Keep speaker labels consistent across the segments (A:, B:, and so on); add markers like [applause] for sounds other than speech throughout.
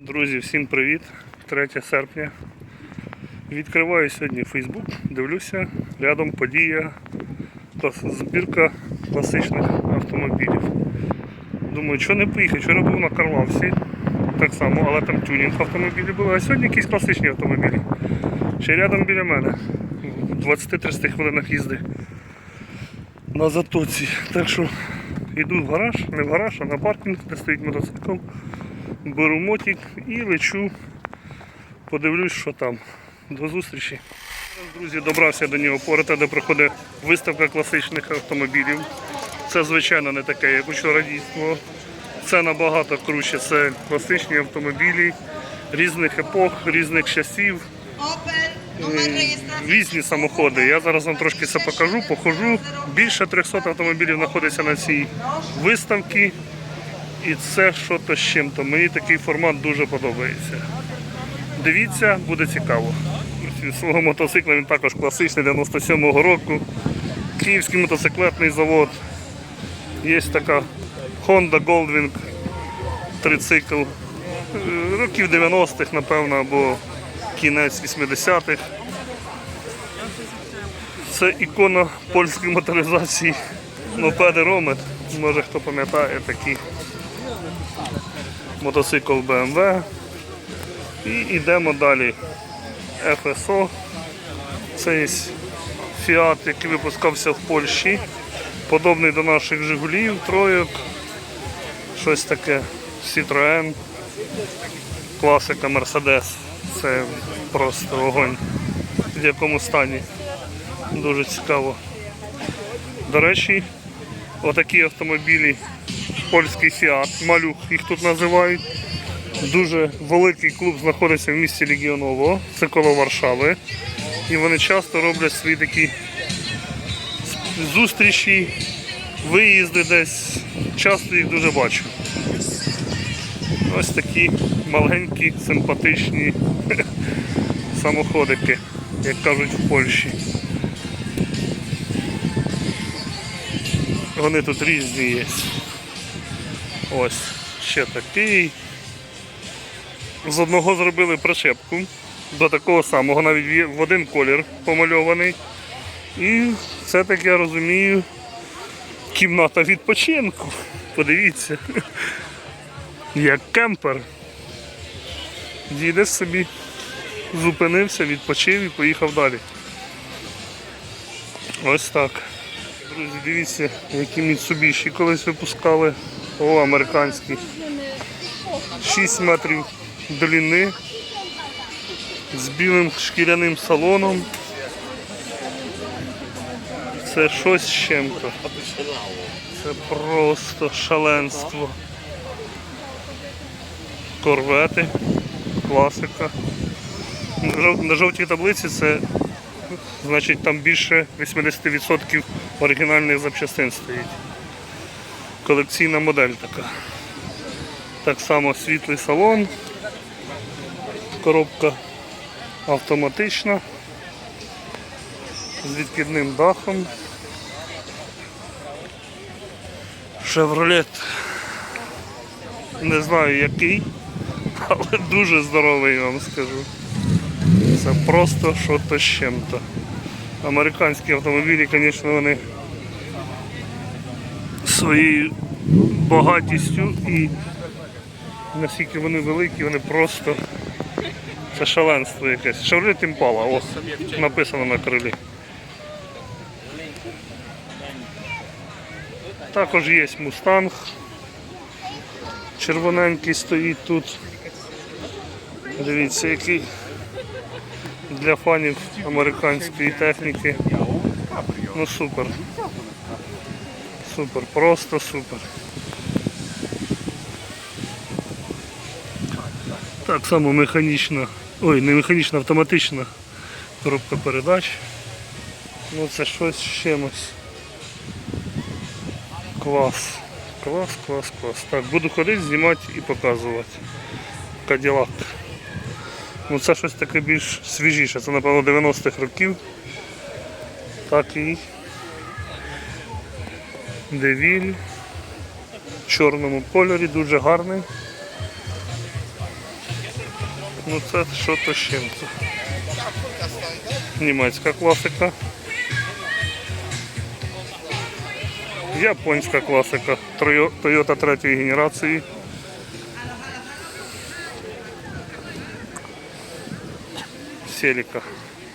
A: Друзі, всім привіт! 3 серпня. Відкриваю сьогодні Фейсбук, дивлюся, рядом подія, збірка класичних автомобілів. Думаю, що не поїхати, вчора був на Карлавсі, так само, але там тюнінг автомобілів були, а сьогодні якісь класичні автомобілі. Ще рядом біля мене, в 20-30 хвилинах їзди на затоці. Так що йду в гараж, не в гараж, а на паркінг, де стоїть мотоцикл беру мотик і лечу, подивлюсь, що там. До зустрічі. Друзі, добрався до нього порта, де проходить виставка класичних автомобілів. Це, звичайно, не таке, як учора дійство. Це набагато круче. Це класичні автомобілі різних епох, різних часів,
B: rejestracji
A: різні самоходи. Я зараз вам трошки це покажу, похожу. Більше 300 автомобілів знаходиться на цій виставці. І це що-то з чим-то. Мені такий формат дуже подобається. Дивіться, буде цікаво. Свого мотоцикла він також класичний 97-го року. Київський мотоциклетний завод. Є така Honda Goldwing трицикл. Років 90-х, напевно, або кінець 80-х. Це ікона польської моторизації мопеди Ромет. Може хто пам'ятає такі мотоцикл BMW. І йдемо далі. FSO. Це Fiat, який випускався в Польщі. Подобний до наших Жигулів, тройок. Щось таке. Citroën. Класика Mercedes. Це просто огонь. В якому стані. Дуже цікаво. До речі, отакі автомобілі, польський Fiat, малюк їх тут називають. Дуже великий клуб знаходиться в місті Легіоново, це коло Варшави. І вони часто роблять свої такі зустрічі, виїзди десь. Часто їх дуже бачу. Ось такі маленькі, симпатичні [laughs] самоходики, як кажуть в Польщі. Вони тут різні є. Ось ще такий. З одного зробили причепку до такого самого, навіть в один колір помальований. І це так я розумію, кімната відпочинку. Подивіться. Як кемпер. Їдеш собі, зупинився, відпочив і поїхав далі. Ось так. Друзі, дивіться, які Mitsubishi колись випускали. О, американські. 6 метрів длини з білим шкіряним салоном. Це щось з чим-то. Це просто шаленство. Корвети, класика. На жовтій таблиці це значить там більше 80% оригінальних запчастин стоїть. Колекційна модель така. Так само світлий салон, коробка автоматична з відкидним дахом. Шевролет не знаю який, але дуже здоровий, вам скажу. Це просто що-то з чим-то. Американські автомобілі, звісно, вони своєю багатістю і наскільки вони великі, вони просто це шаленство якесь. Шевролет Імпала, ось написано на крилі. Також є мустанг. Червоненький стоїть тут. Дивіться, який для фанів американської техніки. Ну супер. Супер, просто супер. Так само механічна, ой, не механічна, автоматична коробка передач. Ну це щось з чимось. Клас. Клас, клас, клас. Так, буду ходити, знімати і показувати. Каділак. Ну це щось таке більш свіжіше. Це напевно 90-х років. Такий. Девіль. В чорному кольорі, дуже гарний. Ну це що то з чим це. Німецька класика. Японська класика. Toyota третьої генерації. Селіка,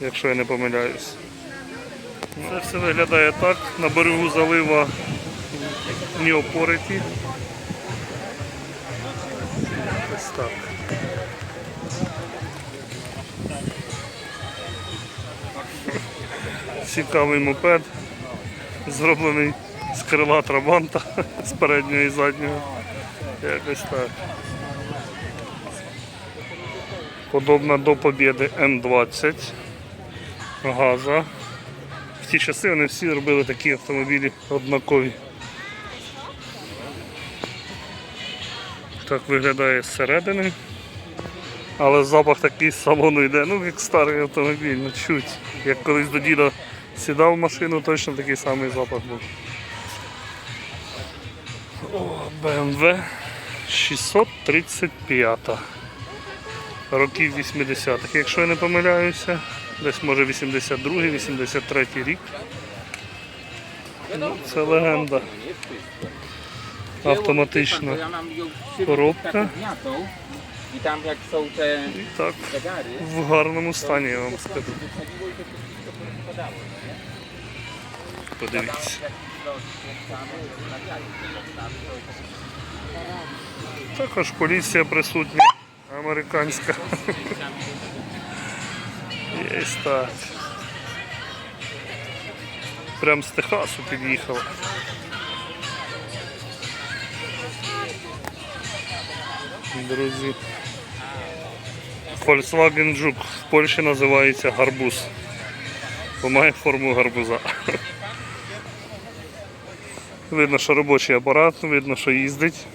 A: якщо я не помиляюсь. Це все виглядає так. На берегу залива Неопориті. Ось так. Цікавий мопед, зроблений з крила трабанта, [laughs] з переднього і заднього. Якось так. Подобна до Побєди М20 газа. В ті часи вони всі робили такі автомобілі однакові. Так виглядає зсередини. Але запах такий з салону йде, ну як старий автомобіль, ну чуть. Як колись до діда сідав в машину, точно такий самий запах був. О, BMW 635 років 80-х, якщо я не помиляюся, десь може 82-й, 83-й рік. Ну, це легенда. Автоматична Коробка.
C: i tam jak są te
A: І так, в гарному стані, я вам скажу. Подивіться. Також поліція присутня, американська. Є так. Прям з Техасу під'їхала. Друзі. Volkswagen Жук в Польщі називається гарбуз. Бо має форму гарбуза. Видно, що робочий апарат, видно, що їздить.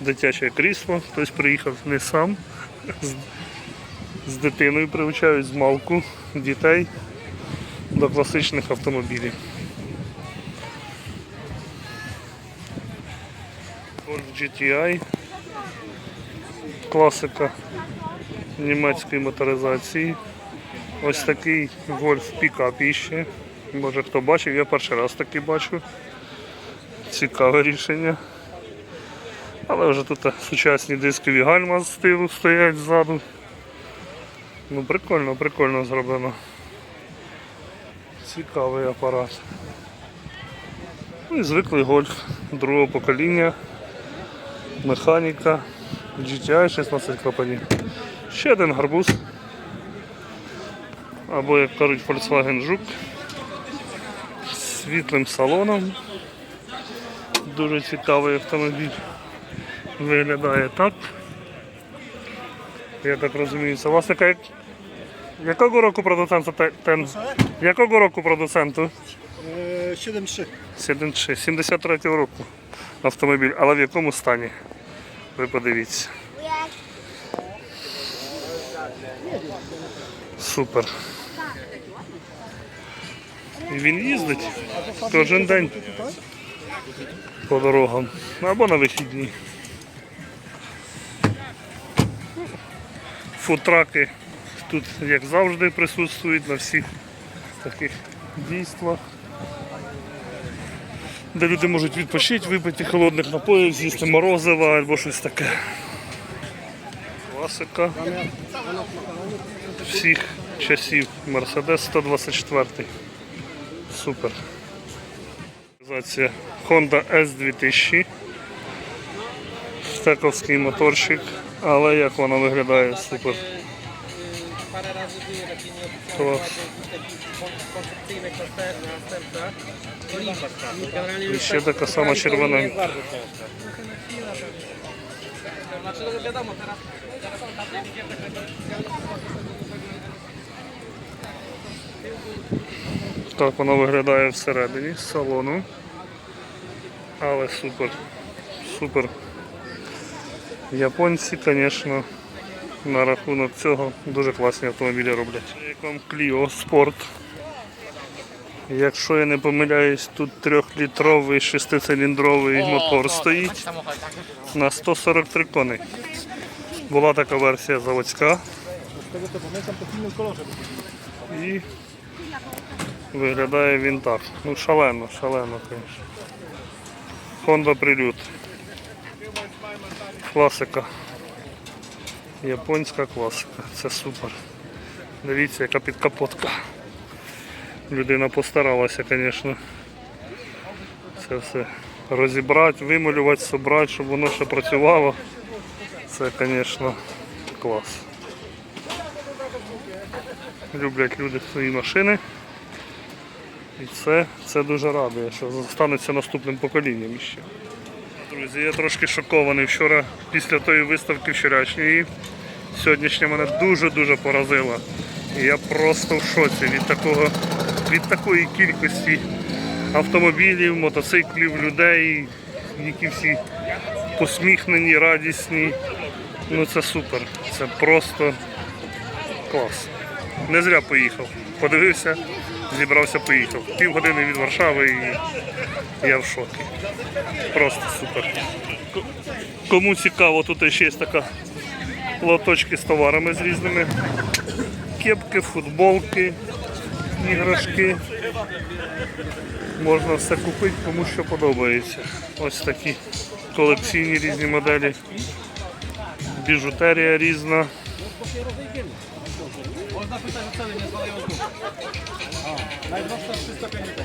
A: Дитяче крісло, хтось приїхав не сам. З, з дитиною привчають з малку дітей до класичних автомобілів. GTI. Класика німецької моторизації. Ось такий гольф пікап іще. Може хто бачив, я перший раз такий бачу. Цікаве рішення. Але вже тут сучасні дискові гальма з стилу стоять ззаду. Ну прикольно, прикольно зроблено. Цікавий апарат. Ну і звиклий гольф другого покоління. Механіка. GTI 16 клапанів. Ще один гарбуз. Або, як кажуть, Volkswagen Жук з світлим салоном. Дуже цікавий автомобіль. Виглядає так. Я так розумію, це власника як... якого року продуценту те- тен? Якого року продуценту?
D: Е, 7-3.
A: 73 року автомобіль, але в якому стані? Ви подивіться. Супер. І він їздить кожен день по дорогам або на вихідні. Футраки тут, як завжди, присутствують на всіх таких дійствах де люди можуть відпочити, випити холодних напоїв, з'їсти морозива або щось таке. Класика всіх часів. Мерседес 124. Супер. Honda S2000. Стековський моторчик. Але як вона виглядає, супер.
C: Parę
A: І ще така сама
C: gdzie
A: Так воно виглядає всередині з салону. Але супер. Супер. Японці, звісно, на рахунок цього дуже класні автомобілі роблять. Як вам Clio Sport Якщо я не помиляюсь, тут трьохлітровий шестициліндровий мотор стоїть на 143 коней. Була така версія заводська. І виглядає він так. Ну шалено, шалено, звісно. Honda Prelude. Класика. Японська класика. Це супер. Дивіться, яка підкапотка. Людина постаралася, звісно. Це все розібрати, вималювати, собрати, щоб воно ще працювало. Це, звісно, клас. Люблять люди свої машини. І це, це дуже радує, що станеться наступним поколінням ще. Друзі, я трошки шокований. Вчора після тої виставки вчорашньої сьогоднішня мене дуже-дуже поразила. І я просто в шоці від такого, від такої кількості автомобілів, мотоциклів, людей, які всі посміхнені, радісні. Ну це супер. Це просто клас. Не зря поїхав. Подивився, зібрався, поїхав. Півгодини від Варшави і я в шокі. Просто супер. Кому цікаво, тут ще є така лоточки з товарами з різними. Кепки, футболки, іграшки. Можна все купити, кому що подобається. Ось такі колекційні різні моделі. Біжутерія різна.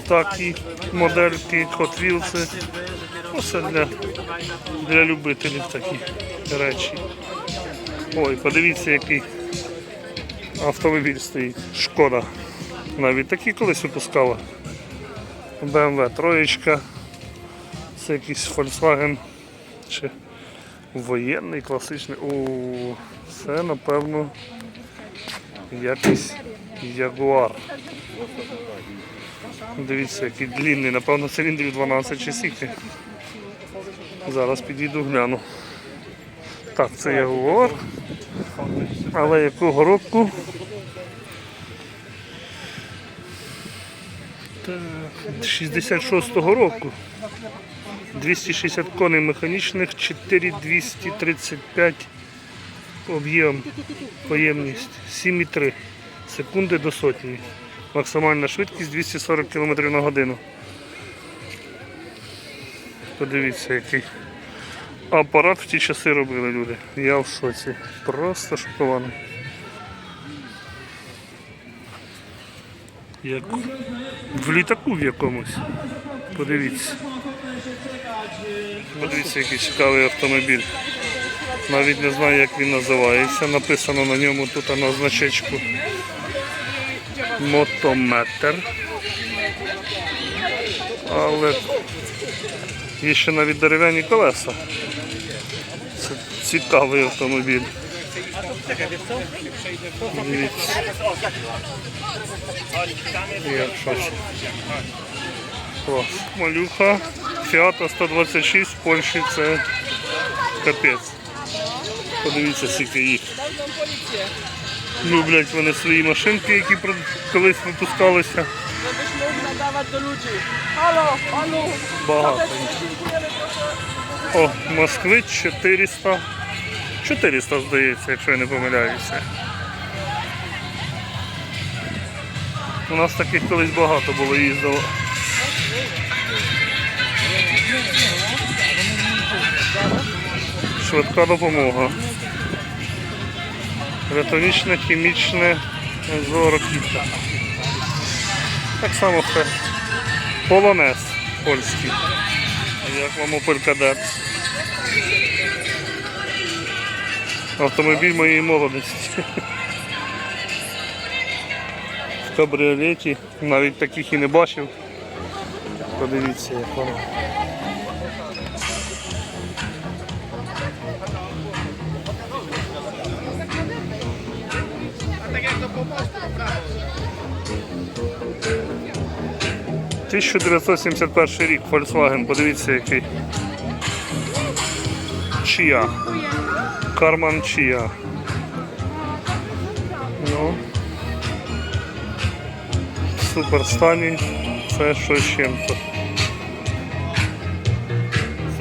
A: Такі модельки, Hot Wheels. Для, для любителів такі речі. Ой, подивіться, який автомобіль стоїть. Шкода. Навіть такі колись випускала. BMW троєчка. Це якийсь Volkswagen. Чи воєнний, класичний. О, це напевно якийсь Ягуар. Дивіться, який длинний, напевно, циліндрів 12 чи скільки. Зараз підійду гляну. Так, це Ягуар. Але якого року? 66-го року. 260 коней механічних, 4235 об'єм, поємність, 7,3 секунди до сотні. Максимальна швидкість 240 км на годину. Подивіться, який апарат в ті часи робили люди. Я в шоці. Просто шокований. Як в літаку в якомусь. Подивіться. Подивіться, який цікавий автомобіль. Навіть не знаю, як він називається. Написано на ньому тут на значечку мотометр. Але є ще навіть дерев'яні колеса. Це цікавий автомобіль. Дивіться. Я в шоці. Клас. Малюха. Фіата 126 в Польщі це капець. Подивіться, скільки їх. Люблять вони свої машинки, які колись випускалися. Багато. О, Москвич 400. 400, здається, якщо я не помиляюся. У нас таких колись багато було їздило. Швидка допомога. Рятонічне, хімічне зоорокіта. Так само це полонез польський. Як вам Opel Автомобіль моєї молодості. В кабріолеті. Навіть таких і не бачив. Подивіться, як воно. – 1971 рік Volkswagen, подивіться який. Чия. Карман Чия. Ну. Супер стані. Це щось чим-то.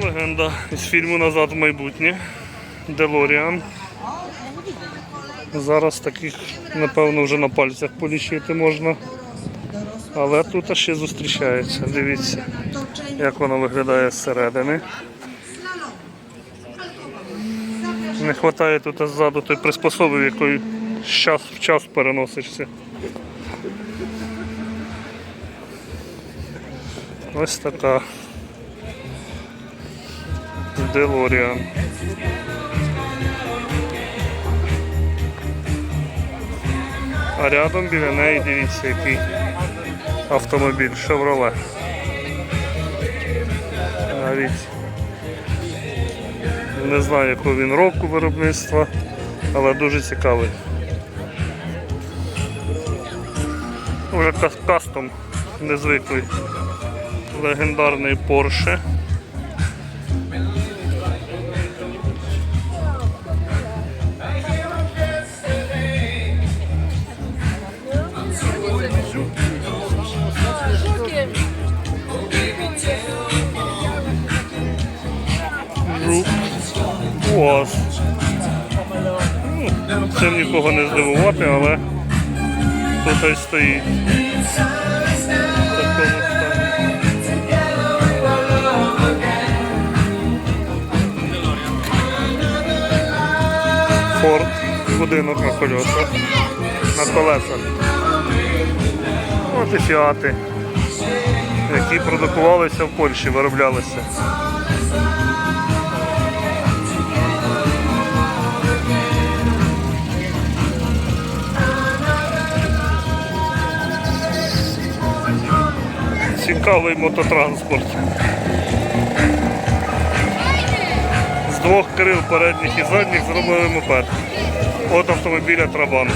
A: Легенда із фільму Назад в майбутнє. Делоріан. Зараз таких, напевно, вже на пальцях полічити можна. Але тут ще зустрічається. Дивіться, як воно виглядає зсередини. Не вистачає тут ззаду той приспособи, якою з час в час переносишся. Ось така Делоріан. А рядом біля неї дивіться, який автомобіль Chevrolet. Навіть не знаю, яку він року виробництва, але дуже цікавий. Уже кас- кастом незвиклий. Легендарний Porsche. Цим нікого не здивувати, але тут стоїть. Форд, будинок на колесах, на колесах. От і фіати, які продукувалися в Польщі, вироблялися. Цікавий мототранспорт. З двох крил передніх і задніх зробили мопед. От автомобіля Трабан.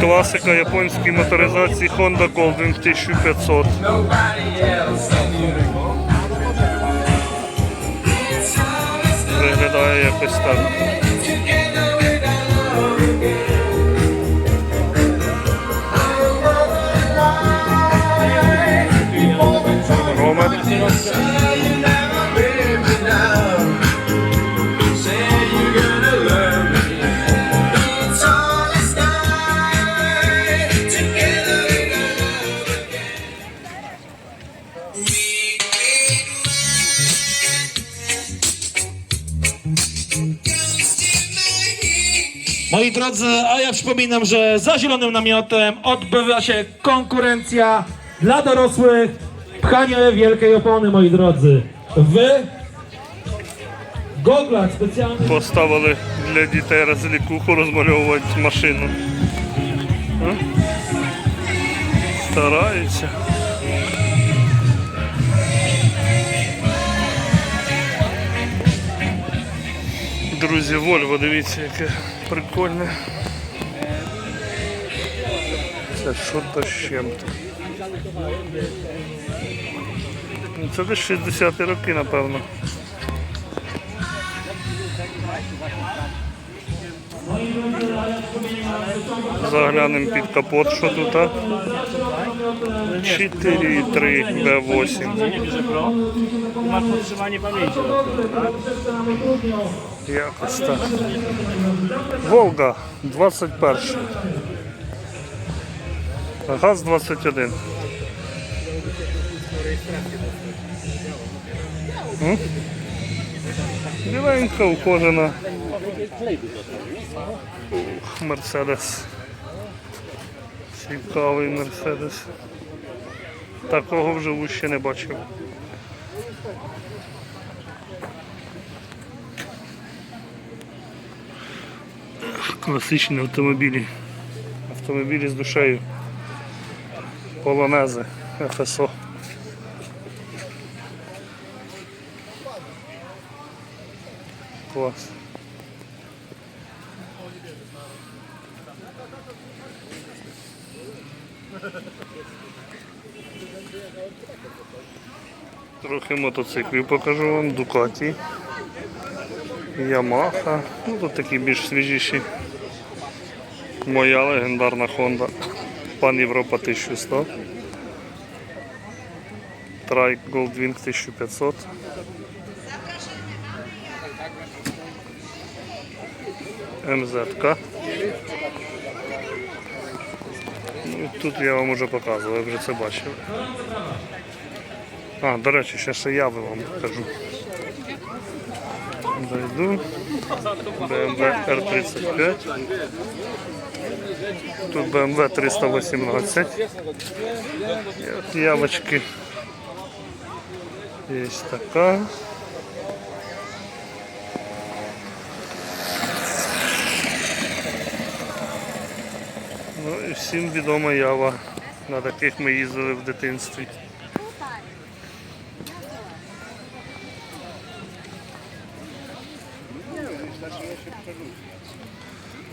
A: Класика японської моторизації Honda Goldwing 1500. Виглядає якось так.
E: Moi drodzy, a ja przypominam, że za zielonym namiotem odbywa się konkurencja dla dorosłych. Pchanie wielkiej opony, moi drodzy. Wy goglach specjalnych
A: Поставили для дітей розлікуху розмальовувати машину. А? Стараються. Друзі, Вольво, дивіться, яке прикольне. Це що то з чим-то. Ну, Це десь 60-ті роки, напевно. Заглянемо під капот, що тут. а? 4,3 B8.
C: Masz podtrzymanie pamięci.
A: Якось так. Волга 21. Газ 21. Біленька, ухожена. Ух, Мерседес. Цікавий Мерседес. Такого вживу ще не бачив. Класичні автомобілі. Автомобілі з душею. Полонези, ФСО. Клас. Трохи мотоциклів покажу вам, Дукаті. Ямаха. Ну тут такі більш свіжіші. Моя легендарна Honda. Пан Європа 1100. Трайк Goldwing 1500. МЗК. Ну, тут я вам вже показував, ви вже це бачили. А, до речі, ще ще я вам покажу. Зайду. BMW R35. Тут BMW 318. І от явочки. Є така. Всім відома ява. На таких ми їздили в дитинстві.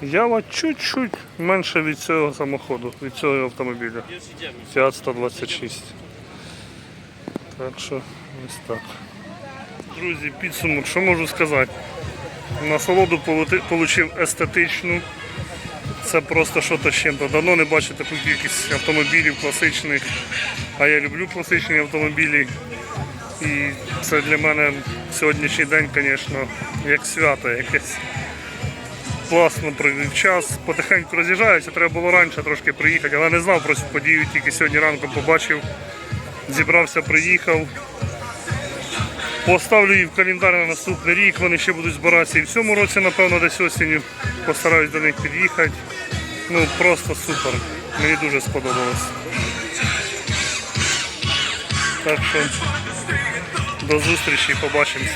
A: Ява чуть-чуть менше від цього самоходу, від цього автомобіля. Fiat 126. Так що ось так. Друзі, підсумок, що можу сказати? Насолоду отримав естетичну. Це просто що-то з чим-то. Давно не бачив таку кількість автомобілів класичних. А я люблю класичні автомобілі. І це для мене сьогоднішній день, звісно, як свято якесь. Класно провів час, потихеньку роз'їжджаюся, треба було раніше трошки приїхати, але не знав про цю подію, тільки сьогодні ранком побачив, зібрався, приїхав. Поставлю її в календар на наступний рік, вони ще будуть збиратися і в цьому році, напевно, десь осінню. Постараюсь до них під'їхати. Ну просто супер. Мені дуже сподобалось. Так що до зустрічі, побачимося.